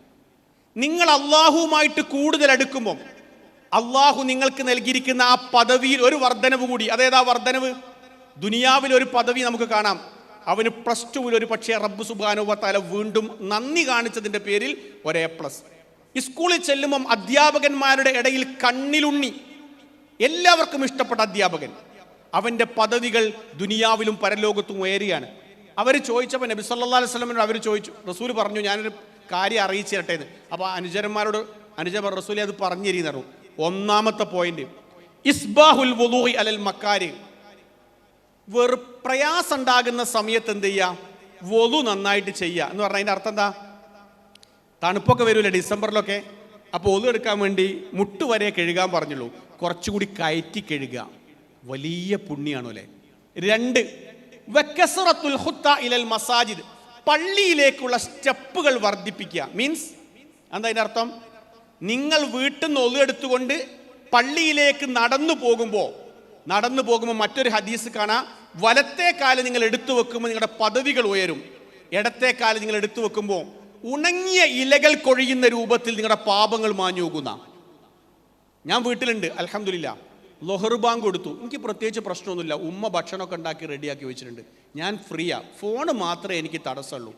Speaker 1: നിങ്ങൾ അള്ളാഹുവുമായിട്ട് കൂടുതൽ അടുക്കുമ്പോൾ അള്ളാഹു നിങ്ങൾക്ക് നൽകിയിരിക്കുന്ന ആ പദവിയിൽ ഒരു വർധനവ് കൂടി. അതേതാ വർധനവ് ദുനിയാവിൽ ഒരു പദവി നമുക്ക് കാണാം. അവന് പ്ലസ് ടുവിൽ ഒരു പക്ഷേ റബ്ബ് സുബാനുവത്താല വീണ്ടും നന്ദി കാണിച്ചതിന്റെ പേരിൽ ഒരു എ പ്ലസ് സ്കൂളിൽ ചെല്ലുമ്പം അധ്യാപകന്മാരുടെ ഇടയിൽ കണ്ണിലുണ്ണി. എല്ലാവർക്കും ഇഷ്ടപ്പെട്ട അധ്യാപകൻ. അവന്റെ പദവികൾ ദുനിയാവിലും പരലോകത്തും ഉയരുകയാണ്. അവർ ചോദിച്ചപ്പോൾ നബി സല്ലാ അലൈഹി സ്വലമിനോട് അവർ ചോദിച്ചു റസൂൽ പറഞ്ഞു ഞാനൊരു കാര്യം അറിയിച്ചു എന്ന്. അപ്പോൾ അനുചരന്മാരോട് അനുജ റസൂലെ അത് പറഞ്ഞു ഒന്നാമത്തെ പോയിന്റ് ഇസ്ബാഹുൽ അലൽ മക്കാരി വെറു പ്രയാസം ഉണ്ടാകുന്ന സമയത്ത് എന്ത് ചെയ്യുക വലു നന്നായിട്ട് ചെയ്യുക. എന്ന് പറഞ്ഞാൽ അതിന്റെ അർത്ഥം എന്താ? തണുപ്പൊക്കെ വരൂലേ ഡിസംബറിലൊക്കെ? അപ്പോൾ ഒതു എടുക്കാൻ വേണ്ടി മുട്ട് വരെ കഴുകാൻ പറഞ്ഞുള്ളൂ. കുറച്ചുകൂടി കയറ്റി കഴുകുക. വലിയ പുണ്യാണോ അല്ലേ രണ്ട് വെക്കസറത്തുൽ ഹുത്ത ഇലൽ മസാജിദ്. പള്ളിയിലേക്കുള്ള സ്റ്റെപ്പുകൾ വർദ്ധിപ്പിക്കുക. മീൻസ് എന്താ അതിന്റെ അർത്ഥം? നിങ്ങൾ വീട്ടിൽ നിന്ന് ഒതു എടുത്തുകൊണ്ട് പള്ളിയിലേക്ക് നടന്നു പോകുമ്പോൾ നടന്നു പോകുമ്പോൾ മറ്റൊരു ഹദീസ് കാണാം. വലത്തെ കാൽ നിങ്ങൾ എടുത്തു വെക്കുമ്പോൾ നിങ്ങളുടെ പദവികൾ ഉയരും. ഇടത്തെ കാൽ നിങ്ങൾ എടുത്തു വെക്കുമ്പോൾ ഉണങ്ങിയ ഇലകൾ കൊഴിയുന്ന രൂപത്തിൽ നിങ്ങളുടെ പാപങ്ങൾ മാഞ്ഞു പോകുന്ന ഞാൻ വീട്ടിലുണ്ട് അലഹമില്ല ലൊഹർബാങ് കൊടുത്തു. എനിക്ക് പ്രത്യേകിച്ച് പ്രശ്നമൊന്നുമില്ല. ഉമ്മ ഭക്ഷണമൊക്കെ ഉണ്ടാക്കി റെഡിയാക്കി വെച്ചിട്ടുണ്ട്. ഞാൻ ഫ്രീയാ. ഫോൺ മാത്രമേ എനിക്ക് തടസ്സമുള്ളൂ.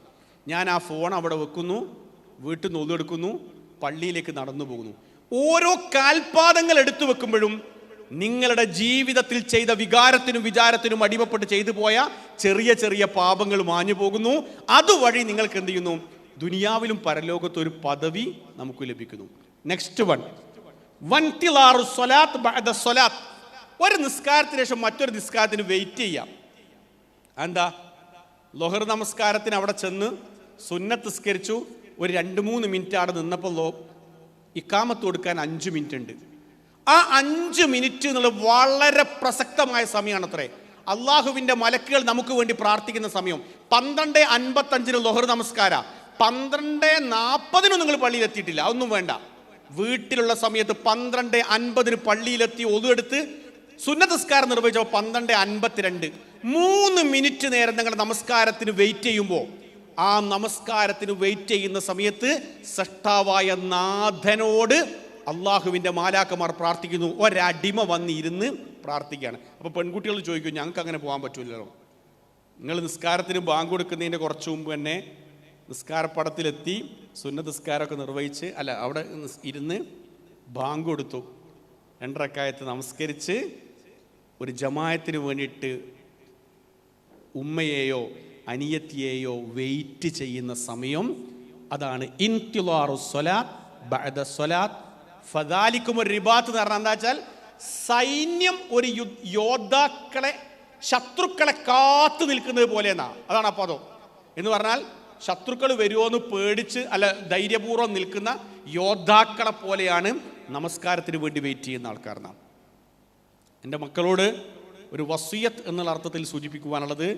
Speaker 1: ഞാൻ ആ ഫോൺ അവിടെ വെക്കുന്നു വീട്ടിൽ നിന്ന് ഒന്നെടുക്കുന്നു പള്ളിയിലേക്ക് നടന്നു പോകുന്നു. ഓരോ കാൽപാദങ്ങൾ എടുത്തു വെക്കുമ്പോഴും നിങ്ങളുടെ ജീവിതത്തിൽ ചെയ്ത വികാരത്തിനും വിചാരത്തിനും അടിമപ്പെട്ട് ചെയ്തു പോയ ചെറിയ ചെറിയ പാപങ്ങൾ മാഞ്ഞു പോകുന്നു. അതുവഴി നിങ്ങൾക്ക് എന്ത് ചെയ്യുന്നു? ദുനിയാവിലും പരലോകത്തും ഒരു പദവി നമുക്ക് ലഭിക്കുന്നു. നെക്സ്റ്റ് വൺ സ്വലാത്ത് സൊലാത്ത് സൊലാത്ത് ഒരു നിസ്കാരത്തിന് ശേഷം മറ്റൊരു നിസ്കാരത്തിന് വെയിറ്റ് ചെയ്യാം. എന്താ? ലൊഹർ നമസ്കാരത്തിന് അവിടെ ചെന്ന് സുന്നത്ത് നിസ്കരിച്ചു. ഒരു രണ്ട് മൂന്ന് മിനിറ്റ് അവിടെ നിന്നപ്പോൾ ഇക്കാമത്ത് കൊടുക്കാൻ അഞ്ച് മിനിറ്റ് ഉണ്ട്. ആ അഞ്ച് മിനിറ്റ് എന്നുള്ളത് വളരെ പ്രസക്തമായ സമയമാണ് അത്രേ അള്ളാഹുവിന്റെ മലക്കുകൾ നമുക്ക് വേണ്ടി പ്രാർത്ഥിക്കുന്ന സമയം. പന്ത്രണ്ട് അൻപത്തഞ്ചിന് ലൊഹർ നമസ്കാര. പന്ത്രണ്ട് നാൽപ്പതിനും നിങ്ങൾ പള്ളിയിൽ എത്തിയിട്ടില്ല അതൊന്നും വേണ്ട. വീട്ടിലുള്ള സമയത്ത് പന്ത്രണ്ട് അൻപതിന് പള്ളിയിലെത്തി ഒതുവെടുത്ത് സുന്നതസ്കാരം നിർവഹിച്ചപ്പോൾ പന്ത്രണ്ട് അൻപത്തിരണ്ട്. മൂന്ന് മിനിറ്റ് നേരം നിങ്ങളുടെ നമസ്കാരത്തിന് വെയിറ്റ് ചെയ്യുമ്പോൾ ആ നമസ്കാരത്തിന് വെയിറ്റ് ചെയ്യുന്ന സമയത്ത് സഷ്ടാവായ നാഥനോട് അള്ളാഹുവിന്റെ മാലാക്കന്മാർ പ്രാർത്ഥിക്കുന്നു. ഒരടിമ വന്നിരുന്ന് പ്രാർത്ഥിക്കുകയാണ്. അപ്പോൾ പെൺകുട്ടികൾ ചോദിക്കും ഞങ്ങൾക്ക് അങ്ങനെ പോകാൻ പറ്റില്ലല്ലോ നിങ്ങൾ നിസ്കാരത്തിന് ബാങ്ക് കൊടുക്കുന്നതിന്റെ കുറച്ച് മുമ്പ് തന്നെ നിസ്കാരപ്പടത്തിലെത്തി സുന്ന നിസ്കാരമൊക്കെ നിർവഹിച്ച് അല്ല അവിടെ ഇരുന്ന് ബാങ്ക് കൊടുത്തു. രണ്ടരക്കായത്ത് നമസ്കരിച്ച് ഒരു ജമായത്തിന് വേണ്ടിയിട്ട് ഉമ്മയെയോ അനിയത്തിയെയോ വെയിറ്റ് ചെയ്യുന്ന സമയം അതാണ് ഇൻതിലാറു സ്വലാത്ത് ബഅദ സ്വലാത്ത് ഫദാലിക്കും ഒരു റിബാത്ത് എന്ന് പറഞ്ഞാൽ എന്താ വെച്ചാൽ സൈന്യം ഒരു യോദ്ധാക്കളെ ശത്രുക്കളെ കാത്തു നിൽക്കുന്നത് പോലെ എന്നാ അതാണ് അപ്പോൾ അതോ എന്ന് പറഞ്ഞാൽ ശത്രുക്കൾ വരുമോ എന്ന് പേടിച്ച് അല്ല ധൈര്യപൂർവം നിൽക്കുന്ന യോദ്ധാക്കളെ പോലെയാണ് നമസ്കാരത്തിന് വേണ്ടി വെയിറ്റ് ചെയ്യുന്ന ആൾക്കാർ നാം. എന്റെ മക്കളോട് ഒരു വസിയത്ത് എന്നുള്ള അർത്ഥത്തിൽ സൂചിപ്പിക്കുവാനുള്ളത്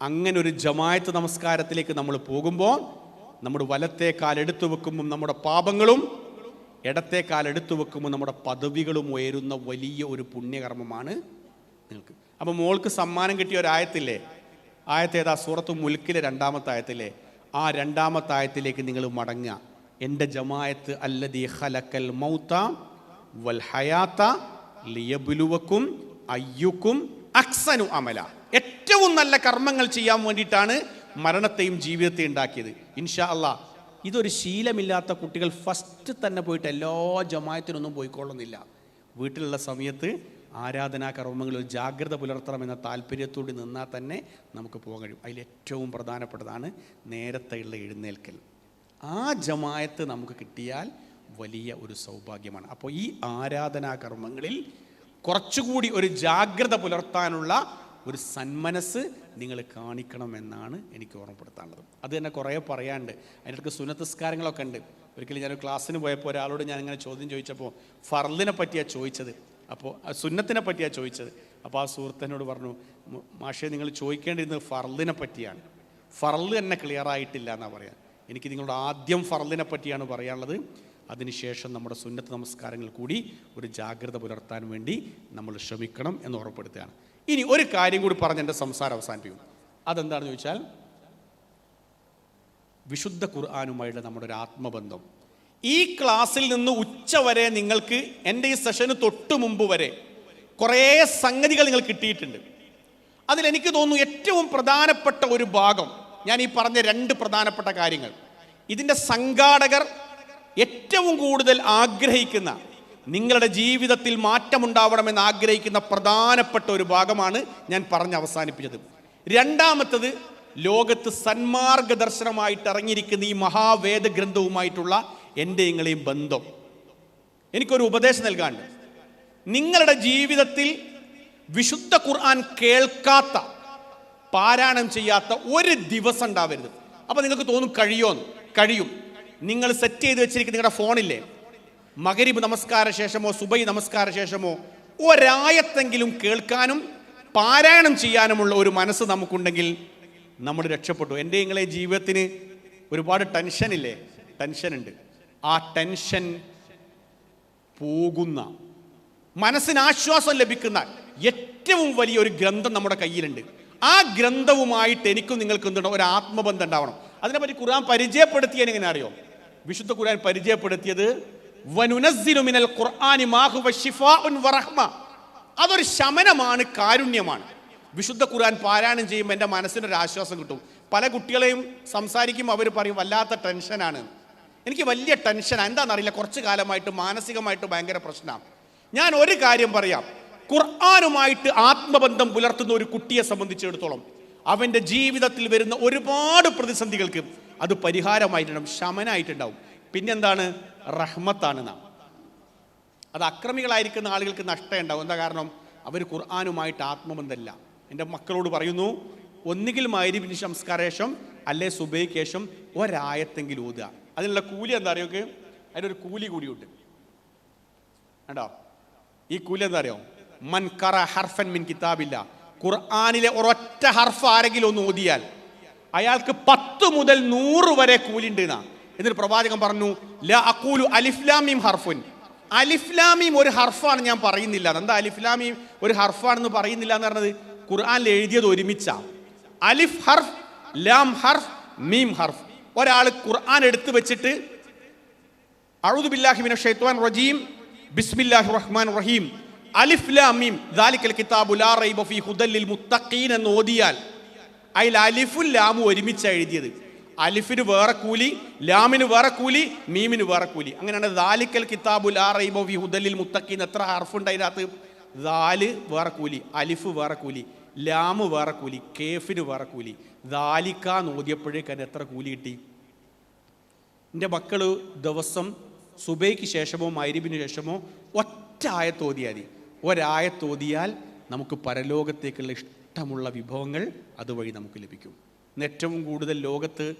Speaker 1: അങ്ങനെ ഒരു ജമായത്ത് നമസ്കാരത്തിലേക്ക് നമ്മൾ പോകുമ്പോൾ നമ്മുടെ വലത്തെ കാലെടുത്തു വെക്കുമ്പോൾ നമ്മുടെ പാപങ്ങളും ഇടത്തെ കാലെടുത്തു വെക്കുമ്പോൾ നമ്മുടെ പദവികളും ഉയരുന്ന വലിയ ഒരു പുണ്യകർമ്മമാണ് നിങ്ങൾക്ക് അപ്പോൾ മോൾക്ക് സമ്മാനം കിട്ടിയ ഒരായത്തില്ലേ ആയത്തേതാ സൂറത്ത് മുൽക്കിലെ രണ്ടാമത്തെ ആയത്തില്ലേ? ആ രണ്ടാമത്തെ ആയത്തിലേക്ക് നിങ്ങൾ മടങ്ങുക. എന്റെ ജമായത്ത് അല്ലദീ ഹലക്കൽ മൗത്ത വൽ ഹയാത്ത ലിയബുലുവക്കും അയ്യുക്കും അക്സനു അമല. ഏറ്റവും നല്ല കർമ്മങ്ങൾ ചെയ്യാൻ വേണ്ടിയിട്ടാണ് മരണത്തെയും ജീവിതത്തെയും ഉണ്ടാക്കിയത്. ഇൻഷാ അല്ലാ ഇതൊരു ശീലമില്ലാത്ത കുട്ടികൾ ഫസ്റ്റ് തന്നെ പോയിട്ട് എല്ലാ ജമായത്തിനൊന്നും പോയിക്കൊള്ളുന്നില്ല. വീട്ടിലുള്ള സമയത്ത് ആരാധനാ കർമ്മങ്ങളിൽ ജാഗ്രത പുലർത്തണമെന്ന താല്പര്യത്തോടെ നിന്നാൽ തന്നെ നമുക്ക് പോകാൻ കഴിയും. അതിലേറ്റവും പ്രധാനപ്പെട്ടതാണ് നേരത്തെയുള്ള എഴുന്നേൽക്കൽ. ആ ജമായത്ത് നമുക്ക് കിട്ടിയാൽ വലിയ ഒരു സൗഭാഗ്യമാണ്. അപ്പോൾ ഈ ആരാധനാ കർമ്മങ്ങളിൽ കുറച്ചുകൂടി ഒരു ജാഗ്രത പുലർത്താനുള്ള ഒരു സന്മനസ് നിങ്ങൾ കാണിക്കണമെന്നാണ് എനിക്ക് ഓർമ്മപ്പെടുത്താനുള്ളത്. അത് തന്നെ കുറേ പറയാണ്ട് അതിനടുത്ത് സുനത്തസ്കാരങ്ങളൊക്കെ ഉണ്ട്. ഒരിക്കലും ഞാനൊരു ക്ലാസ്സിന് പോയപ്പോൾ ഒരാളോട് ഞാൻ ഇങ്ങനെ ചോദ്യം ചോദിച്ചപ്പോൾ ഫർലിനെ പറ്റിയാണ് ചോദിച്ചത്. അപ്പോൾ സുന്നത്തിനെ പറ്റിയാണ് ചോദിച്ചത്. അപ്പോൾ ആ സുഹൃത്തിനോട് പറഞ്ഞു മാഷെ മാഷേ നിങ്ങൾ ചോദിക്കേണ്ടിരുന്നത് ഫർലിനെ പറ്റിയാണ്. ഫർൽ തന്നെ ക്ലിയർ ആയിട്ടില്ല എന്നാണ് പറയാൻ എനിക്ക് നിങ്ങളോട് ആദ്യം ഫർലിനെ പറ്റിയാണ് പറയാനുള്ളത്. അതിനുശേഷം നമ്മുടെ സുന്നത്ത് നമസ്കാരങ്ങൾ കൂടി ഒരു ജാഗ്രത പുലർത്താൻ വേണ്ടി നമ്മൾ ശ്രമിക്കണം എന്ന് ഉറപ്പെടുത്തുകയാണ് ഇനി ഒരു കാര്യം കൂടി പറഞ്ഞ് എന്റെ സംസാരം അവസാനിപ്പിക്കും അതെന്താണെന്ന് ചോദിച്ചാൽ വിശുദ്ധ ഖുർആാനുമായുള്ള നമ്മുടെ ഒരു ആത്മബന്ധം. ഈ ക്ലാസ്സിൽ നിന്ന് ഉച്ച വരെ നിങ്ങൾക്ക് എന്റെ ഈ സെഷന് തൊട്ട് മുമ്പ് വരെ കുറേ സംഗതികൾ നിങ്ങൾ കിട്ടിയിട്ടുണ്ട്. അതിലെനിക്ക് തോന്നുന്നു ഏറ്റവും പ്രധാനപ്പെട്ട ഒരു ഭാഗം ഞാൻ ഈ പറഞ്ഞ രണ്ട് പ്രധാനപ്പെട്ട കാര്യങ്ങൾ. ഇതിന്റെ സംഘാടകർ ഏറ്റവും കൂടുതൽ ആഗ്രഹിക്കുന്ന നിങ്ങളുടെ ജീവിതത്തിൽ മാറ്റമുണ്ടാവണമെന്ന് ആഗ്രഹിക്കുന്ന പ്രധാനപ്പെട്ട ഒരു ഭാഗമാണ് ഞാൻ പറഞ്ഞ് അവസാനിപ്പിച്ചത്. രണ്ടാമത്തത് ലോകത്ത് സന്മാർഗ ദർശനമായിട്ട് ഇറങ്ങിയിരിക്കുന്ന ഈ മഹാവേദ ഗ്രന്ഥവുമായിട്ടുള്ള എന്റെ നിങ്ങളെയും ബന്ധം. എനിക്കൊരു ഉപദേശം നൽകാണ്ട് നിങ്ങളുടെ ജീവിതത്തിൽ വിശുദ്ധ ഖുർആൻ കേൾക്കാത്ത പാരായണം ചെയ്യാത്ത ഒരു ദിവസം ഉണ്ടാവരുത്. അപ്പോൾ നിങ്ങൾക്ക് തോന്നും കഴിയുമോ കഴിയും. നിങ്ങൾ സെറ്റ് ചെയ്ത് വെച്ചിരിക്കുന്ന നിങ്ങളുടെ ഫോണില്ലേ? മകരിബ് നമസ്കാര ശേഷമോ സുബൈ നമസ്കാര ശേഷമോ ഒരായത്തെങ്കിലും കേൾക്കാനും പാരായണം ചെയ്യാനുമുള്ള ഒരു മനസ്സ് നമുക്കുണ്ടെങ്കിൽ നമ്മൾ രക്ഷപ്പെട്ടു. എന്റെ നിങ്ങളെ ജീവിതത്തിന് ഒരുപാട് ടെൻഷനില്ലേ? ടെൻഷനുണ്ട്. ആ ടെൻഷൻ പോകുന്ന മനസ്സിന് ആശ്വാസം ലഭിക്കുന്ന ഏറ്റവും വലിയൊരു ഗ്രന്ഥം നമ്മുടെ കയ്യിലുണ്ട്. ആ ഗ്രന്ഥവുമായിട്ട് എനിക്കും നിങ്ങൾക്കും എന്തുണ്ടോ? ഒരു ആത്മബന്ധം ഉണ്ടാവണം. അതിനെപ്പറ്റി ഖുർആൻ പരിചയപ്പെടുത്തിയെങ്ങനെ അറിയോ? വിശുദ്ധ ഖുർആൻ പരിചയപ്പെടുത്തിയത് അതൊരു ശമനമാണ് കാരുണ്യമാണ്. വിശുദ്ധ ഖുർആൻ പാരായണം ചെയ്യുമ്പോൾ എന്റെ മനസ്സിനൊരു ആശ്വാസം കിട്ടും. പല കുട്ടികളെയും സംസാരിക്കുമ്പോൾ അവർ പറയും വല്ലാത്ത ടെൻഷനാണ്. എനിക്ക് വലിയ ടെൻഷനാണ് എന്താണെന്നറിയില്ല കുറച്ച് കാലമായിട്ട് മാനസികമായിട്ട് ഭയങ്കര പ്രശ്നമാണ് ഞാൻ ഒരു കാര്യം പറയാം. ഖുർആാനുമായിട്ട് ആത്മബന്ധം പുലർത്തുന്ന ഒരു കുട്ടിയെ സംബന്ധിച്ചിടത്തോളം അവന്റെ ജീവിതത്തിൽ വരുന്ന ഒരുപാട് പ്രതിസന്ധികൾക്ക് അത് പരിഹാരമായിട്ടുണ്ടാവും ശമനായിട്ടുണ്ടാവും പിന്നെന്താണ്? റഹ്മത്താണ് നാം. അത് അക്രമികളായിരിക്കുന്ന ആളുകൾക്ക് നഷ്ടം ഉണ്ടാവും എന്താ കാരണം? അവർ ഖുർആാനുമായിട്ട് ആത്മബന്ധമില്ല. എന്റെ മക്കളോട് പറയുന്നു ഒന്നുകിൽ മൈരിബിന് സംസ്കാരേഷം അല്ലെ സുബൈക്കേഷം ഒരായത്തെങ്കിലും ഓതുക. അതിനുള്ള കൂലി എന്താ അറിയോ അതിനൊരു കൂലി കൂടിയുണ്ട്. കണ്ടോ? ഈ കൂലി എന്താ അറിയോ? മൻ കറ ഹർഫൻ മിൻ കിതാബില്ല. ഖുർആാനിലെ ഒരൊറ്റ ഹർഫ് ആരെങ്കിലും ഒന്ന് ഓതിയാൽ അയാൾക്ക് പത്ത് മുതൽ നൂറ് വരെ കൂലി ഉണ്ട് എന്നാ. എന്നിട്ട് പ്രവാചകൻ പറഞ്ഞു ല അക്കൂലു അലിഫ്ലാമീം ഹർഫുൻ. അലിഫ്ലാമീം ഒരു ഹർഫാണ് ഞാൻ പറയുന്നില്ല. എന്താ അലിഫ്ലാമീം ഒരു ഹർഫാണെന്ന് പറയുന്നില്ല എന്ന് പറഞ്ഞത്? ഖുർആനിൽ എഴുതിയത് ഒരുമിച്ചാ. അലിഫ് ഹർഫ് ലാം ഹർഫ് മീം ഹർഫ്. ഒരാൾ ഖുർആൻ എടുത്തു വെച്ചിട്ട് അഊദു ബില്ലാഹി മിനശ് ശൈത്വാൻ റജീം ബിസ്മില്ലാഹിർ റഹ്മാൻ റഹീം. അലിഫ് ലാം മീം ദാലിക്കൽ കിതാബു ലാ റൈബ ഫീ ഹുദല്ലിൽ ലിൽ മുത്തഖീൻ എന്ന് ഓതിയാൽ അതിൽ അലിഫും ലാമും ഒരുമിച്ച് എഴുതിയത്. അലിഫിന് വേറെ കൂലി ലാമിന് വേറെ കൂലി മീമിന് വേറെ കൂലി. അങ്ങനെയാണ് ദാലിക്കൽ കിതാബുൽ ലാ വി ഫീ ഹുദൽ ലിൽ മുത്തഖീൻ എത്ര ഹർഫുണ്ട് അതിനകത്ത്? ദാൽ വേറെ കൂലി അലിഫ് വേറെ കൂലി ലാമ് വേറെ കൂലി കേഫിന് വേറെ കൂലി. ദാലിക്ക എന്ന് അതിന് എത്ര കൂലി കിട്ടി? എന്റെ മക്കൾ ദിവസം സുബൈക്ക് ശേഷമോ മൈരിബിന് ശേഷമോ ഒറ്റ ആയത്തോതിയാൽ മതി. ഒരായത്തോതിയാൽ നമുക്ക് പരലോകത്തേക്കുള്ള ഇഷ്ടമുള്ള വിഭവങ്ങൾ അതുവഴി നമുക്ക് ലഭിക്കും. ഏറ്റവും കൂടുതൽ ലോകത്ത്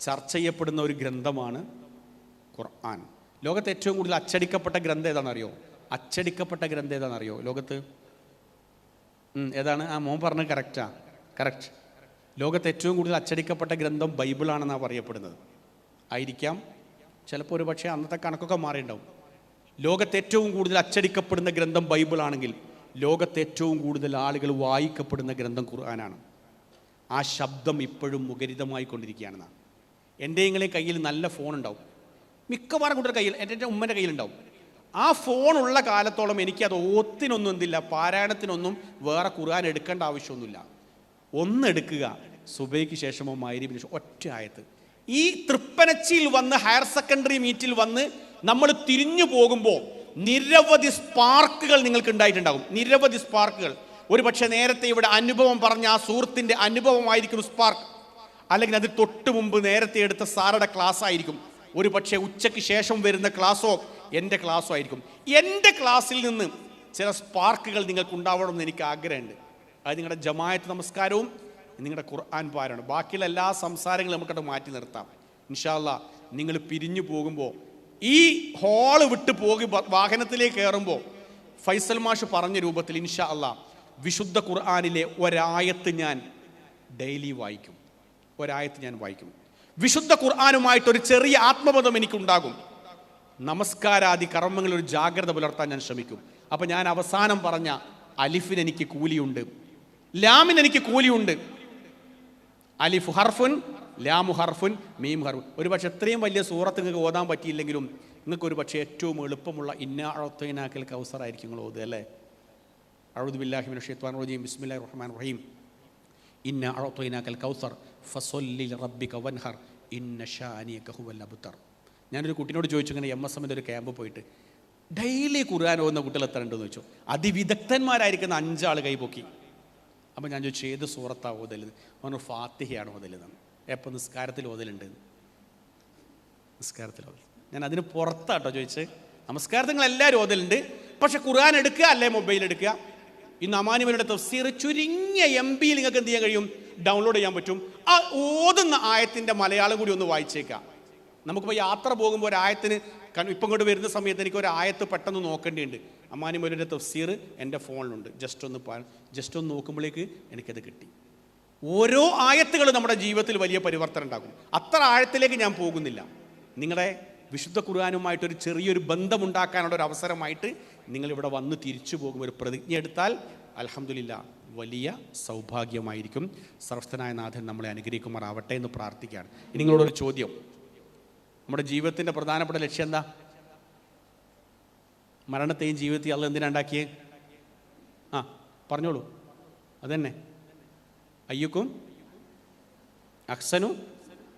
Speaker 1: ചർച്ച ചെയ്യപ്പെടുന്ന ഒരു ഗ്രന്ഥമാണ് ഖുർആൻ. ലോകത്ത് ഏറ്റവും കൂടുതൽ അച്ചടിക്കപ്പെട്ട ഗ്രന്ഥം ഏതാണെന്നറിയോ? അച്ചടിക്കപ്പെട്ട ഗ്രന്ഥം ഏതാണെന്നറിയോ ലോകത്ത്? ഏതാണ്? ആ മോൻ പറഞ്ഞത് കറക്റ്റാ കറക്റ്റ് ലോകത്ത് ഏറ്റവും കൂടുതൽ അച്ചടിക്കപ്പെട്ട ഗ്രന്ഥം ബൈബിളാണെന്നാണ് പറയപ്പെടുന്നത്. ആയിരിക്കാം. ചിലപ്പോൾ ഒരു പക്ഷേ അന്നത്തെ കണക്കൊക്കെ മാറിയിട്ടുണ്ടാവും. ലോകത്ത് ഏറ്റവും കൂടുതൽ അച്ചടിക്കപ്പെടുന്ന ഗ്രന്ഥം ബൈബിളാണെങ്കിൽ ലോകത്ത് ഏറ്റവും കൂടുതൽ ആളുകൾ വായിക്കപ്പെടുന്ന ഗ്രന്ഥം ഖുർആനാണ്. ആ ശബ്ദം ഇപ്പോഴും മുഖരിതമായി കൊണ്ടിരിക്കുകയാണെന്നാണ് എന്റെ നിങ്ങളെ കയ്യിൽ നല്ല ഫോൺ ഉണ്ടാവും മിക്കവാറും കൂട്ടർ കയ്യിൽ എന്റെ എന്റെ ഉമ്മന്റെ കയ്യിലുണ്ടാവും. ആ ഫോണുള്ള കാലത്തോളം എനിക്കത് ഓത്തിനൊന്നും എന്തില്ല പാരായണത്തിനൊന്നും വേറെ ഖുർആൻ എടുക്കേണ്ട ആവശ്യമൊന്നുമില്ല. ഒന്നെടുക്കുക സുബൈക്ക് ശേഷമോ മൈരിബിന് ശേഷം ഒറ്റ ആയത്ത്. ഈ തൃപ്പനച്ചിയിൽ വന്ന് ഹയർ സെക്കൻഡറി മീറ്റിൽ വന്ന് നമ്മൾ തിരിഞ്ഞു പോകുമ്പോൾ നിരവധി സ്പാർക്കുകൾ നിങ്ങൾക്ക് ഉണ്ടായിട്ടുണ്ടാകും നിരവധി സ്പാർക്കുകൾ. ഒരു പക്ഷേ നേരത്തെ ഇവിടെ അനുഭവം പറഞ്ഞ ആ സുഹൃത്തിന്റെ അനുഭവമായിരിക്കും സ്പാർക്ക്. അല്ലെങ്കിൽ അത് തൊട്ട് മുമ്പ് നേരത്തെ എടുത്ത സാറുടെ ക്ലാസ് ആയിരിക്കും. ഒരു പക്ഷേ ഉച്ചയ്ക്ക് ശേഷം വരുന്ന ക്ലാസ്സോ എന്റെ ക്ലാസ്സോ ആയിരിക്കും. എന്റെ ക്ലാസ്സിൽ നിന്ന് ചില സ്പാർക്കുകൾ നിങ്ങൾക്ക് ഉണ്ടാവണമെന്ന് എനിക്ക് ആഗ്രഹമുണ്ട്. അത് നിങ്ങളുടെ ജമായത്ത് നമസ്കാരവും നിങ്ങളുടെ ഖുർആൻ പാരാണ് ബാക്കിയുള്ള എല്ലാ സംസാരങ്ങളും നമുക്കത് മാറ്റി നിർത്താം. ഇൻഷാല്ല നിങ്ങൾ പിരിഞ്ഞു പോകുമ്പോൾ ഈ ഹോൾ വിട്ട് പോകി വാഹനത്തിലേക്ക് കയറുമ്പോൾ ഫൈസൽ മാഷ് പറഞ്ഞ രൂപത്തിൽ ഇൻഷാ അല്ലാ വിശുദ്ധ ഖുർആാനിലെ ഒരായത്ത് ഞാൻ ഡെയിലി വായിക്കും. ഒരായത്ത് ഞാൻ വായിക്കും. വിശുദ്ധ ഖുർആാനുമായിട്ട് ഒരു ചെറിയ ആത്മബന്ധം എനിക്കുണ്ടാകും. നമസ്കാരാദി കർമ്മങ്ങളിൽ ഒരു ജാഗ്രത പുലർത്താൻ ഞാൻ ശ്രമിക്കും. അപ്പം ഞാൻ അവസാനം പറഞ്ഞ അലിഫിന് എനിക്ക് കൂലിയുണ്ട്. ലാമിന് എനിക്ക് കൂലിയുണ്ട്. അലിഫ് ഹർഫുൻ ലാമു ഹർഫുൻ മീം ഹർഫുൻ. ഒരു പക്ഷേ എത്രയും വലിയ സൂറത്ത് നിങ്ങൾക്ക് ഓതാൻ പറ്റിയില്ലെങ്കിലും നിങ്ങൾക്ക് ഒരു പക്ഷേ ഏറ്റവും എളുപ്പമുള്ള ഇന്നാഴത്തേനാക്കൽ കൗസറായിരിക്കും നിങ്ങൾ ഓതുക അല്ലേ? അഴുദ് ബില്ലാഹിമിൻ ഷെയ്ത്വാൻ റജീം ബിസ്മില്ലാ റഹ്മാൻ റഹീം ഇന്ന അഴത്തൊയിനാക്കൽ കൗസർ ഫസൊല്ലി റബ്ബി വൻഹർ ഇന്ന ഷാനിയ ഹുവൽ അബുത്തർ ഞാനൊരു കുട്ടീനോട് ചോദിച്ചു ഇങ്ങനെ എം എസ് എമ്മിന്റെ ഒരു ക്യാമ്പ് പോയിട്ട് ഡെയിലി ഖുർആൻ പോകുന്ന കുട്ടികൾ എത്ര ഉണ്ടെന്ന് ചോദിച്ചു. അതിവിദഗ്ധന്മാരായിരിക്കുന്ന അഞ്ചാൾ കൈപൊക്കി അപ്പോൾ ഞാൻ ചോദിച്ചു ഏത് സൂറത്താണ് ഓതൽ? പറഞ്ഞു ഫാത്തിഹയാണ് ഓതലെന്നാണ് എപ്പോൾ നിസ്കാരത്തിൽ ഓതലുണ്ട്? നിസ്കാരത്തിൽ ഓതൽ ഞാൻ അതിന് പുറത്താട്ടോ ചോദിച്ചത് നമസ്കാരത്തിൽ നിങ്ങൾ എല്ലാവരും ഓതലുണ്ട്. പക്ഷെ ഖുർആൻ എടുക്കുക അല്ലേ മൊബൈൽ എടുക്കുക? ഈ അമാനുവലിയുടെ തഫ്സീർ ചുരുങ്ങിയ എം ബിയിൽ നിങ്ങൾക്ക് എന്ത് ചെയ്യാൻ കഴിയും? ഡൗൺലോഡ് ചെയ്യാൻ പറ്റും. ആ ഓതുന്ന ആയത്തിന്റെ മലയാളം കൂടി ഒന്ന് വായിച്ചേക്കാം. നമുക്കിപ്പോൾ യാത്ര പോകുമ്പോൾ ഒരു ആയത്തിന് ഇപ്പം ഇങ്ങോട്ട് വരുന്ന സമയത്ത് എനിക്ക് ഒരു ആയത്ത് പെട്ടെന്ന് നോക്കേണ്ടിയുണ്ട്. അമ്മാനിമൊരുടെ തഫ്സീർ എന്റെ ഫോണിലുണ്ട്. ജസ്റ്റ് ഒന്ന് ജസ്റ്റ് ഒന്ന് നോക്കുമ്പോഴേക്ക് എനിക്കത് കിട്ടി. ഓരോ ആയത്തുകൾ നമ്മുടെ ജീവിതത്തിൽ വലിയ പരിവർത്തനം ഉണ്ടാക്കും. അത്ര ആഴത്തിലേക്ക് ഞാൻ പോകുന്നില്ല. നിങ്ങളുടെ വിശുദ്ധ ഖുർആാനുമായിട്ടൊരു ചെറിയൊരു ബന്ധമുണ്ടാക്കാനുള്ള ഒരു അവസരമായിട്ട് നിങ്ങളിവിടെ വന്ന് തിരിച്ചു പോകും ഒരു പ്രതിജ്ഞ എടുത്താൽ അലഹമില്ല വലിയ സൗഭാഗ്യമായിരിക്കും. സർവസ്ഥനായ നാഥൻ നമ്മളെ അനുഗ്രഹിക്കുമാറാവട്ടെ എന്ന് പ്രാർത്ഥിക്കുകയാണ്. ഇനി നിങ്ങളോടൊരു ചോദ്യം. നമ്മുടെ ജീവിതത്തിന്റെ പ്രധാനപ്പെട്ട ലക്ഷ്യം എന്താ? മരണത്തെയും ജീവിതത്തെയും അല്ല എന്തിനാ ഉണ്ടാക്കിയേ? ആ പറഞ്ഞോളൂ. അതന്നെ. അയ്യക്കും അക്സനും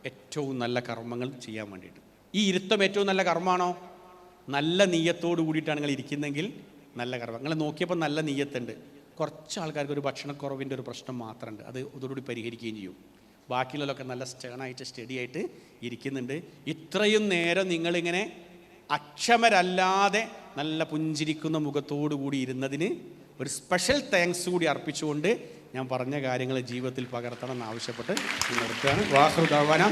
Speaker 1: ഏറ്റവും നല്ല കർമ്മങ്ങൾ ചെയ്യാൻ വേണ്ടിയിട്ട്. ഈ ഇരുത്തം ഏറ്റവും നല്ല കർമ്മമാണോ? നല്ല നീയത്തോട് കൂടിയിട്ടാണ് നിങ്ങൾ ഇരിക്കുന്നതെങ്കിൽ നല്ല കർമ്മം നിങ്ങൾ നോക്കിയപ്പോൾ നല്ല നീയത്തുണ്ട് കുറച്ച് ആൾക്കാർക്ക് ഒരു ഭക്ഷണക്കുറവിന്റെ ഒരു പ്രശ്നം മാത്രമുണ്ട്. അത് ഇതോടുകൂടി പരിഹരിക്കുകയും ചെയ്യും. ബാക്കിയുള്ളതൊക്കെ നല്ല സ്റ്റേണായിട്ട് സ്റ്റഡി ആയിട്ട് ഇരിക്കുന്നുണ്ട്. ഇത്രയും നേരം നിങ്ങളിങ്ങനെ അക്ഷമരല്ലാതെ നല്ല പുഞ്ചിരിക്കുന്ന മുഖത്തോടു കൂടി ഇരുന്നതിന് ഒരു സ്പെഷ്യൽ താങ്ക്സ് കൂടി അർപ്പിച്ചുകൊണ്ട് ഞാൻ പറഞ്ഞ കാര്യങ്ങൾ ജീവിതത്തിൽ പകർത്തണം എന്നാവശ്യപ്പെട്ട് നിർത്തുകയാണ് വാഹൃദാന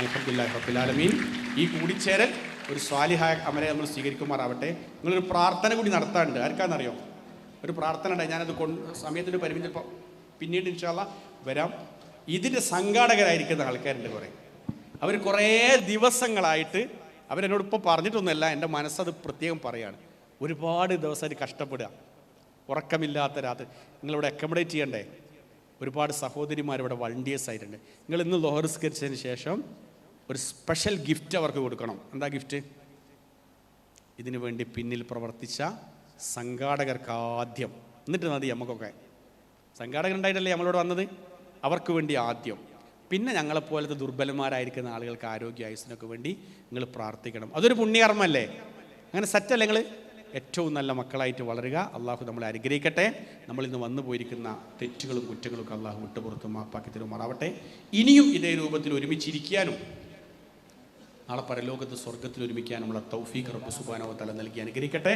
Speaker 1: അലഹമുല്ലാ റബ്ബുലാലമീൻ ഈ കൂടിച്ചേരൽ ഒരു സ്വാലിഹായ അമരെ നമ്മൾ സ്വീകരിക്കുമാറാവട്ടെ. നിങ്ങളൊരു പ്രാർത്ഥന കൂടി നടത്താറുണ്ട് ആർക്കാണെന്നറിയോ ഒരു പ്രാർത്ഥന ഉണ്ടായി ഞാനത് കൊണ്ട് സമയത്തിന്റെ പരിമിതി പിന്നീട് ഇൻഷാല്ല വരാം. ഇതിന്റെ സംഘാടകരായിരിക്കുന്ന ആൾക്കാരുണ്ട് കുറേ. അവർ കുറേ ദിവസങ്ങളായിട്ട് അവരെന്നോട് ഇപ്പോൾ പറഞ്ഞിട്ടൊന്നുമല്ല. എന്റെ മനസ്സത് പ്രത്യേകം പറയാണ്. ഒരുപാട് ദിവസമായിട്ട് കഷ്ടപ്പെടുക. ഉറക്കമില്ലാത്ത രാത്രി. നിങ്ങളിവിടെ അക്കോമഡേറ്റ് ചെയ്യണ്ടേ? ഒരുപാട് സഹോദരിമാർ ഇവിടെ ആയിട്ടുണ്ട്. നിങ്ങൾ ഇന്ന് ലോഹറിസ്കരിച്ചതിന് ശേഷം ഒരു സ്പെഷ്യൽ ഗിഫ്റ്റ് അവർക്ക് കൊടുക്കണം. എന്താ ഗിഫ്റ്റ് ഇതിനു വേണ്ടി പിന്നിൽ പ്രവർത്തിച്ച സംഘാടകർക്ക് ആദ്യം. എന്നിട്ട് മതി നമുക്കൊക്കെ. സംഘാടകരുണ്ടായിട്ടല്ലേ നമ്മളോട് വന്നത്? അവർക്ക് വേണ്ടി ആദ്യം. പിന്നെ ഞങ്ങളെപ്പോലത്തെ ദുർബലന്മാരായിരിക്കുന്ന ആളുകൾക്ക് ആരോഗ്യ ആയുസിനൊക്കെ വേണ്ടി നിങ്ങൾ പ്രാർത്ഥിക്കണം. അതൊരു പുണ്യകർമ്മല്ലേ? അങ്ങനെ സറ്റല്ലേ നിങ്ങൾ ഏറ്റവും നല്ല മക്കളായിട്ട് വളരുക. അള്ളാഹു നമ്മളെ അനുഗ്രഹിക്കട്ടെ. നമ്മൾ ഇന്ന് വന്നു പോയിരിക്കുന്ന തെറ്റുകളും കുറ്റങ്ങളും ഒക്കെ അള്ളാഹു വിട്ടുപുറത്തും മാപ്പാക്കി തരുമാറാവട്ടെ. ഇനിയും ഇതേ രൂപത്തിൽ ഒരുമിച്ചിരിക്കാനും നാളെ പരലോകത്ത് സ്വർഗത്തിൽ ഒരുമിക്കാനുള്ള തൗഫീഖ് റബ്ബ് സുബാനോ തല നൽകി അനുഗ്രഹിക്കട്ടെ.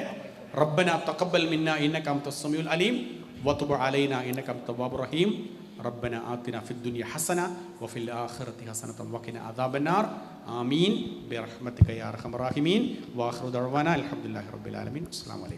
Speaker 1: റബ്ബന തക്കബൽ മിന്ന ഇന്നക്കാം തസ്സമിയുൽ അലീം. വത്തുബ അലൈന ഇന്നക്കാം തവാബ് റഹീം. റബ്ബന ആത്തിന ഫിദ്ദുനിയ ഹസന വഫിൽ ആഖിറത്തി ഹസന തവക്കിന അദാബന്നാർ ആമീൻ. ബിറഹ്മത്തിക യാ അർഹമർ റഹീമീൻ. വാഖിറു ദഅവാന അൽഹംദുലില്ലാഹി റബ്ബിൽ ആലമീൻ. അസ്സലാമു അലൈക്കും.